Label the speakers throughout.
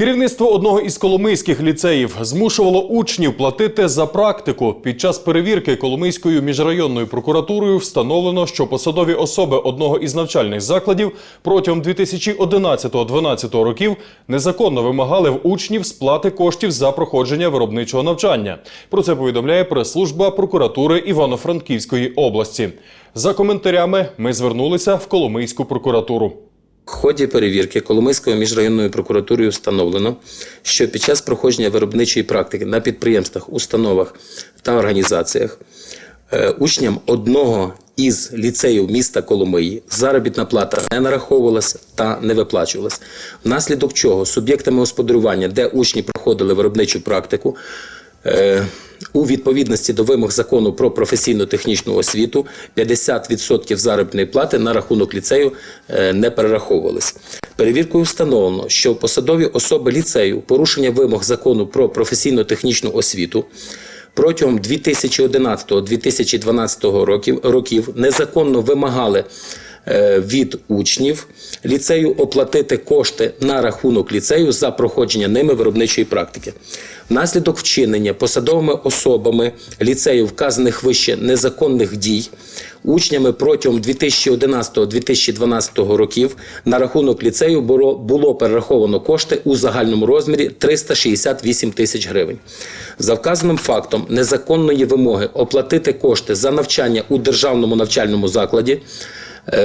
Speaker 1: Керівництво одного із коломийських ліцеїв змушувало учнів платити за практику. Під час перевірки Коломийською міжрайонною прокуратурою встановлено, що посадові особи одного із навчальних закладів протягом 2011-2012 років незаконно вимагали в учнів сплати коштів за проходження виробничого навчання. Про це повідомляє прес-служба прокуратури Івано-Франківської області. За коментарями ми звернулися в Коломийську прокуратуру.
Speaker 2: В ході перевірки Коломийською міжрайонною прокуратурою встановлено, що під час проходження виробничої практики на підприємствах, установах та організаціях е, учням одного із ліцеїв міста Коломиї заробітна плата не нараховувалася та не виплачувалась. Внаслідок чого суб'єктами господарювання, де учні проходили виробничу практику, у відповідності до вимог закону про професійно-технічну освіту 50% заробітної плати на рахунок ліцею е, не перераховувались. Перевіркою встановлено, що посадові особи ліцею порушення вимог закону про професійно-технічну освіту протягом 2011-2012 років, років незаконно вимагали від учнів ліцею оплатити кошти на рахунок ліцею за проходження ними виробничої практики. Внаслідок вчинення посадовими особами ліцею вказаних вище незаконних дій учнями протягом 2011-2012 років на рахунок ліцею було, перераховано кошти у загальному розмірі 368 тисяч гривень. За вказаним фактом незаконної вимоги оплатити кошти за навчання у державному навчальному закладі е,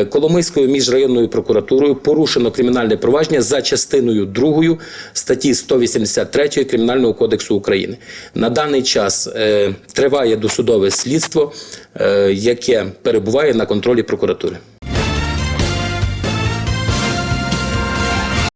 Speaker 2: Коломийською міжрайонною прокуратурою порушено кримінальне провадження за частиною 2 статті 183 Кримінального кодексу України. На даний час е, триває досудове слідство, е, яке перебуває на контролі прокуратури.